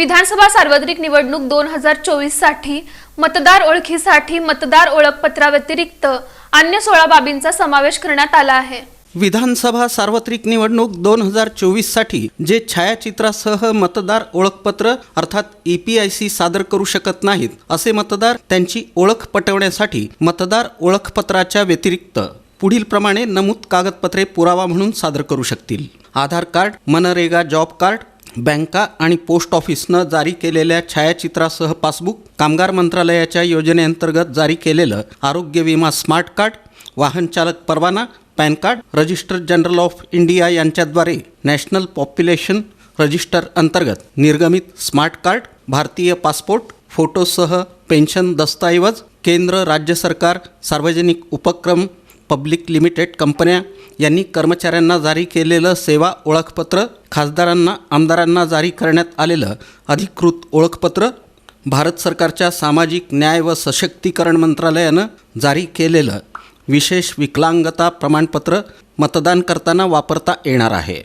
विधानसभा सार्वत्रिक निवडणूक दोन हजार चोवीससाठी मतदार ओळखीसाठी मतदार ओळखपत्राव्यतिरिक्त अन्य सोळा बाबींचा समावेश करण्यात आला आहे. विधानसभा सार्वत्रिक निवडणूक दोन हजार चोवीससाठी जे छायाचित्रासह मतदार ओळखपत्र अर्थात ई पी आय सी सादर करू शकत नाहीत असे मतदार त्यांची ओळख पटवण्यासाठी मतदार ओळखपत्राच्या व्यतिरिक्त पुढीलप्रमाणे नमूद कागदपत्रे पुरावा म्हणून सादर करू शकतील. Aadhaar card MNREGA job card बँका आणि पोस्ट ऑफिसनं जारी केलेल्या छायाचित्रासह पासबुक कामगार मंत्रालयाच्या योजनेअंतर्गत जारी केलेलं आरोग्य विमा स्मार्ट कार्ड वाहन चालक परवाना PAN card register general of India यांच्याद्वारे नॅशनल पॉप्युलेशन रजिस्टर अंतर्गत निर्गमित स्मार्ट कार्ड भारतीय पासपोर्ट फोटोसह पेन्शन दस्तऐवज केंद्र राज्य सरकार सार्वजनिक उपक्रम पब्लिक लिमिटेड कंपन्या यांनी कर्मचाऱ्यांना जारी केलेलं सेवा ओळखपत्र खासदारांना आमदारांना जारी करण्यात आलेलं अधिकृत ओळखपत्र भारत सरकारच्या सामाजिक न्याय व सशक्तीकरण मंत्रालयानं जारी केलेलं विशेष विकलांगता प्रमाणपत्र मतदान करताना वापरता येणार आहे.